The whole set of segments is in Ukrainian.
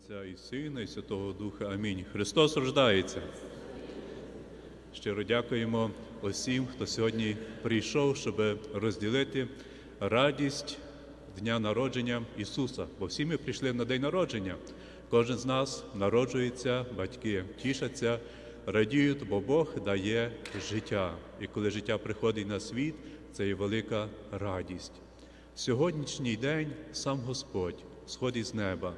Отця і Сина, і Святого Духа. Амінь. Христос рождається. Щиро дякуємо усім, хто сьогодні прийшов, щоб розділити радість дня народження Ісуса. Бо всі ми прийшли на день народження. Кожен з нас народжується, батьки тішаться, радіють, бо Бог дає життя. І коли життя приходить на світ, це є велика радість. Сьогоднішній день сам Господь сходить з неба,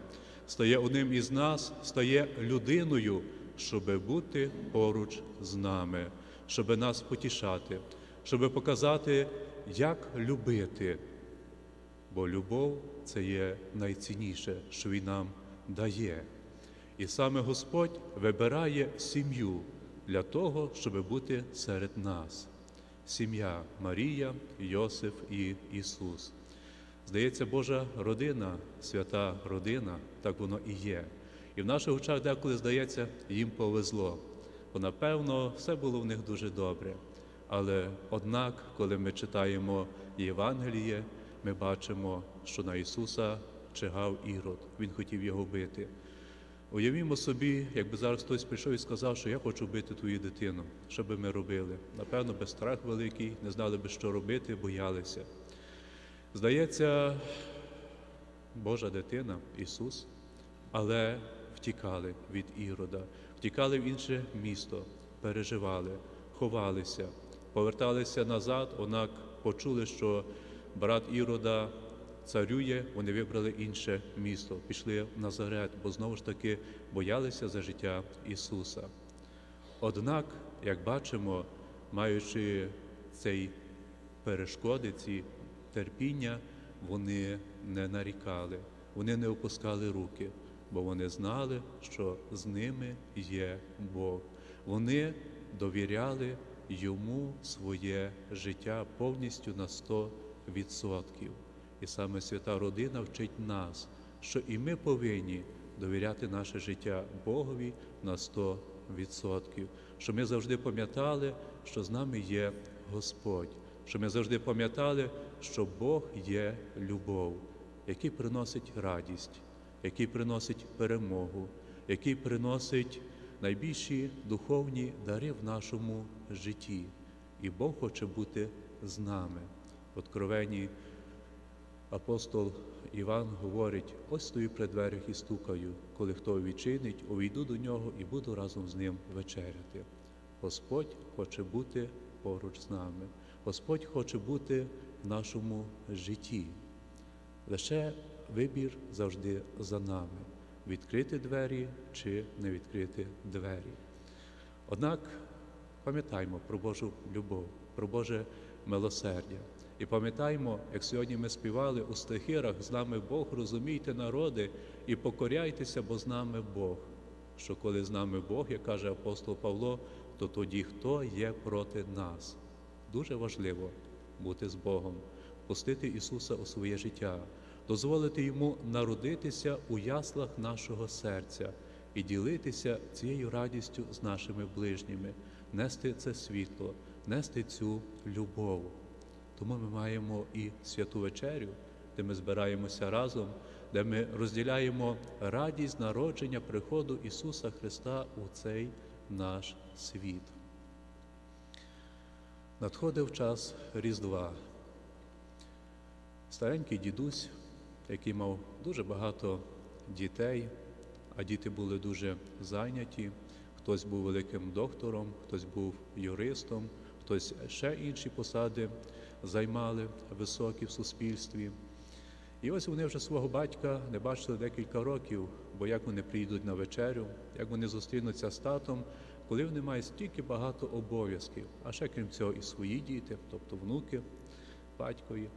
стає одним із нас, стає людиною, щоб бути поруч з нами, щоб нас потішати, щоб показати, як любити. Бо любов це є найцінніше, що Він нам дає. І саме Господь вибирає сім'ю для того, щоб бути серед нас. Сім'я Марія, Йосиф і Ісус. Здається, Божа родина, свята родина, так воно і є. І в наших очах деколи здається, їм повезло, бо напевно все було в них дуже добре. Але однак, коли ми читаємо Євангеліє, ми бачимо, що на Ісуса чигав Ірод, Він хотів його бити. Уявімо собі, якби зараз хтось прийшов і сказав, що я хочу бити твою дитину. Що би ми робили? Напевно, без страх великий, не знали би, що робити, боялися. Здається, Божа дитина, Ісус, але втікали від Ірода, втікали в інше місто, переживали, ховалися, поверталися назад, однак почули, що брат Ірода царює, вони вибрали інше місто, пішли в Назарет, бо знову ж таки боялися за життя Ісуса. Однак, як бачимо, маючи цей перешкоди, ці терпіння, вони не нарікали, вони не опускали руки, бо вони знали, що з ними є Бог. Вони довіряли йому своє життя повністю на 100%. І саме свята родина вчить нас, що і ми повинні довіряти наше життя Богові на 100%. Що ми завжди пам'ятали, що з нами є Господь, що ми завжди пам'ятали, що Бог є любов, який приносить радість, який приносить перемогу, який приносить найбільші духовні дари в нашому житті. І Бог хоче бути з нами. В Откровенні апостол Іван говорить: ось стою при дверях і стукаю, коли хто відчинить, увійду до нього і буду разом з ним вечеряти. Господь хоче бути поруч з нами. Господь хоче бути в нашому житті. Лише вибір завжди за нами відкрити двері чи не відкрити двері. Однак пам'ятаймо про Божу любов, про Боже милосердя. І пам'ятаємо, як сьогодні ми співали у стихирах, з нами Бог, розумійте народи і покоряйтеся, бо з нами Бог. Що коли з нами Бог, як каже апостол Павло, то тоді хто є проти нас? Дуже важливо бути з Богом, пустити Ісуса у своє життя, дозволити Йому народитися у яслах нашого серця і ділитися цією радістю з нашими ближніми, нести це світло, нести цю любов. Тому ми маємо і святу вечерю, де ми збираємося разом, де ми розділяємо радість народження приходу Ісуса Христа у цей наш світ. Надходив час Різдва. Старенький дідусь, який мав дуже багато дітей, а діти були дуже зайняті. Хтось був великим доктором, хтось був юристом, хтось ще інші посади займали високі в суспільстві. І ось вони вже свого батька не бачили декілька років, бо як вони прийдуть на вечерю, як вони зустрінуться з татом, коли вони мають стільки багато обов'язків, а ще крім цього, і свої діти, тобто внуки, батькові.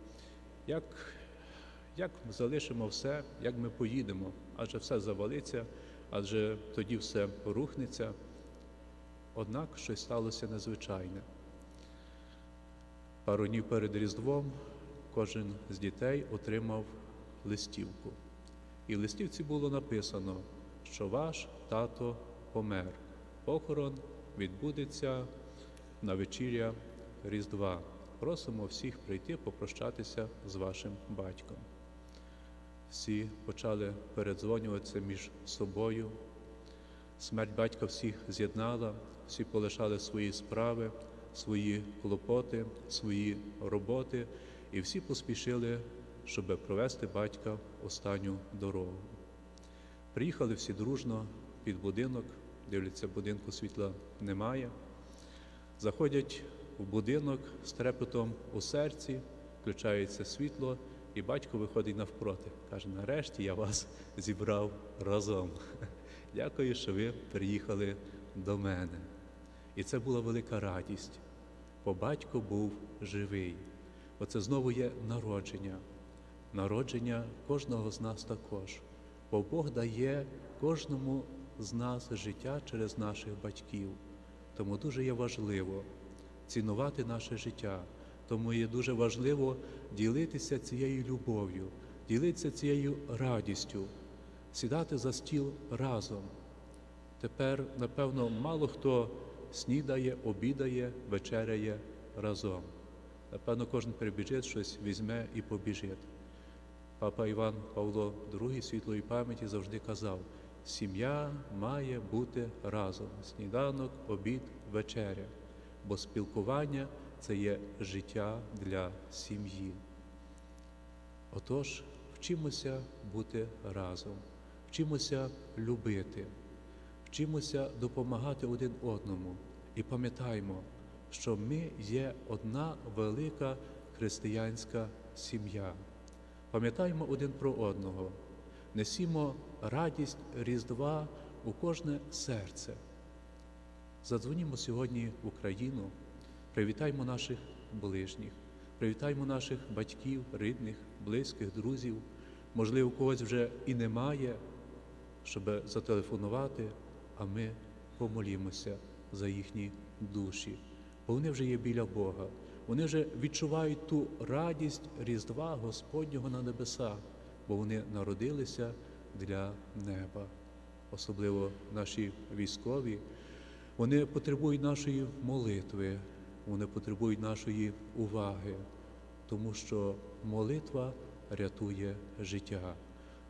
Як, як ми залишимо все, як ми поїдемо, адже все завалиться, адже тоді все порухнеться. Однак щось сталося незвичайне. Пару днів перед Різдвом кожен з дітей отримав листівку. І в листівці було написано, що ваш тато помер. Похорон відбудеться на вечіря Різдва. Просимо всіх прийти попрощатися з вашим батьком. всі почали передзвонюватися між собою. Смерть батька всіх з'єднала, всі полишали свої справи, свої клопоти, свої роботи, і всі поспішили, щоб провести батька останню дорогу. Приїхали всі дружно під будинок, дивляться, будинку світла немає. Заходять в будинок з трепетом у серці, включається світло, і батько виходить навпроти. Каже: нарешті я вас зібрав разом. Дякую, що ви приїхали до мене. І це була велика радість, бо батько був живий. Оце знову є народження, народження кожного з нас також. Бо Бог дає кожному з нас життя через наших батьків. Тому дуже є важливо цінувати наше життя. Тому є дуже важливо ділитися цією любов'ю, ділитися цією радістю, сідати за стіл разом. Тепер, напевно, мало хто снідає, обідає, вечеряє разом. Напевно, кожен прибіжить, щось візьме і побіжить. Папа Іван Павло II світлої пам'яті завжди казав: сім'я має бути разом. Сніданок, обід, вечеря. Бо спілкування це є життя для сім'ї. Отож, вчимося бути разом, вчимося любити, вчимося допомагати один одному і пам'ятаємо, що ми є одна велика християнська сім'я. Пам'ятаємо один про одного, несімо радість Різдва у кожне серце. Задзвонімо сьогодні в Україну, привітаймо наших ближніх, привітаймо наших батьків, рідних, близьких, друзів. Можливо, когось вже і немає, щоб зателефонувати, а ми помолімося за їхні душі, бо вони вже є біля Бога. Вони вже відчувають ту радість Різдва Господнього на небесах, бо вони народилися для неба, особливо наші військові. Вони потребують нашої молитви, вони потребують нашої уваги, тому що молитва рятує життя.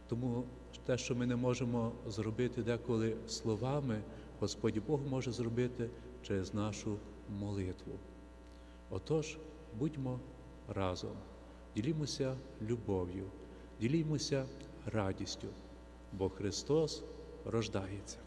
Тому те, що ми не можемо зробити деколи словами, Господь Бог може зробити через нашу молитву. Отож, будьмо разом, ділімося любов'ю, ділімося радістю, бо Христос рождається.